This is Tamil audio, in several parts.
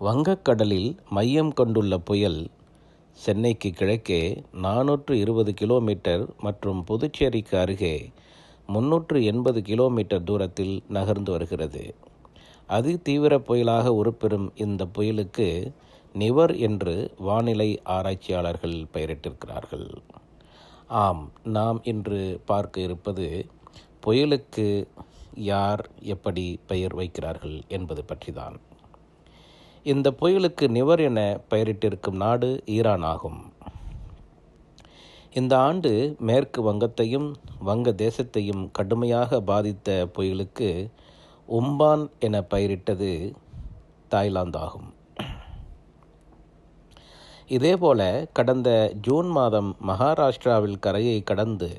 வங்கக்கடலில் மையம் கொண்டுள்ள புயல் சென்னைக்கு கிழக்கே நானூற்று இருபது கிலோமீட்டர் மற்றும் புதுச்சேரிக்கு அருகே முன்னூற்று எண்பது கிலோமீட்டர் தூரத்தில் நகர்ந்து வருகிறது. அதி தீவிர புயலாக உருப்பெறும் இந்த புயலுக்கு நிவர் என்று வானிலை ஆராய்ச்சியாளர்கள் பெயரிட்டிருக்கிறார்கள். ஆம் நாம் இன்று பார்க்க இருப்பது புயலுக்கு யார் எப்படி பெயர் வைக்கிறார்கள் என்பது பற்றிதான். இந்த புயலுக்கு நிவர் என பெயரிட்டிருக்கும் நாடு ஈரான் ஆகும் இந்த ஆண்டு மேற்கு வங்கத்தையும் வங்க தேசத்தையும் கடுமையாக பாதித்த புயலுக்கு உம்பான் என பெயரிட்டது தாய்லாந்து ஆகும் இதேபோல கடந்த ஜூன் மாதம் மகாராஷ்டிராவில் கரையை கடந்து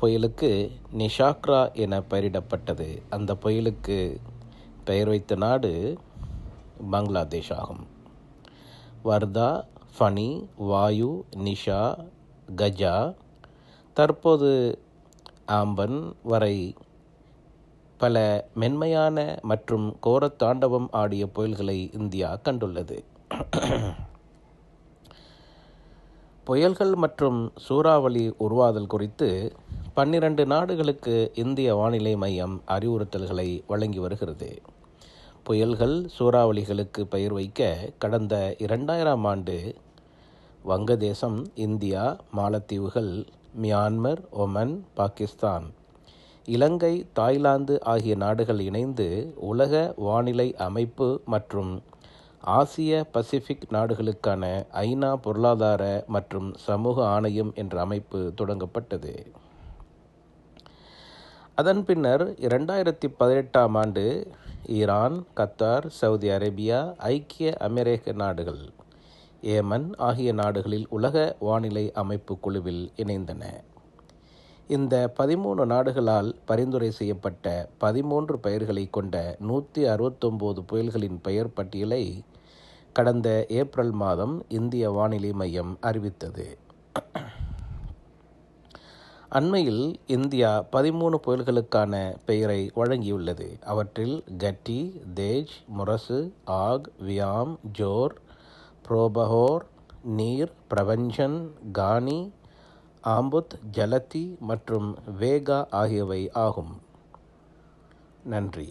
புயலுக்கு நிஷாக்ரா என பெயரிடப்பட்டது. அந்த புயலுக்கு பெயர் வைத்த நாடு பங்களாதேஷ் ஆகும். வர்தா ஃபனி வாயு நிஷா கஜா. தற்போது ஆம்பன் வரை பல மென்மையான மற்றும் கோரத்தாண்டவம் ஆடிய புயல்களை இந்தியா கண்டுள்ளது. புயல்கள் மற்றும் சூறாவளி உருவாதல் குறித்து பன்னிரண்டு நாடுகளுக்கு இந்திய வானிலை மையம் அறிவுறுத்தல்களை வழங்கி வருகிறது. புயல்கள் சூறாவளிகளுக்கு பெயர் வைக்க கடந்த இரண்டாயிரம் ஆண்டு வங்கதேசம் இந்தியா மாலத்தீவுகள் மியான்மர் ஒமன் பாகிஸ்தான் இலங்கை தாய்லாந்து ஆகிய நாடுகள் இணைந்து உலக வானிலை அமைப்பு மற்றும் ஆசிய பசிபிக் நாடுகளுக்கான ஐநா பொருளாதார மற்றும் சமூக ஆணையம் என்ற அமைப்பு தொடங்கப்பட்டது. அதன் பின்னர் இரண்டாயிரத்தி பதினெட்டாம் ஆண்டு ஈரான் கத்தார் சவுதி அரேபியா ஐக்கிய அமெரிக்க நாடுகள் ஏமன் ஆகிய நாடுகளில் உலக வானிலை அமைப்பு குழுவில் இணைந்தன. இந்த பதிமூணு நாடுகளால் பரிந்துரை செய்யப்பட்ட பதிமூன்று பெயர்களை கொண்ட நூற்றி அறுபத்தொம்போது புயல்களின் பெயர் பட்டியலை கடந்த ஏப்ரல் மாதம் இந்திய வானிலை மையம் அறிவித்தது. அண்மையில் இந்தியா பதிமூணு புயல்களுக்கான பெயரை வழங்கியுள்ளது. அவற்றில் கட்டி தேஜ் முரசு ஆக் வியாம் ஜோர் புரோபஹோர் நீர் பிரபஞ்சன் கானி ஆம்புத் ஜலத்தி மற்றும் வேகா ஆகியவை ஆகும். நன்றி.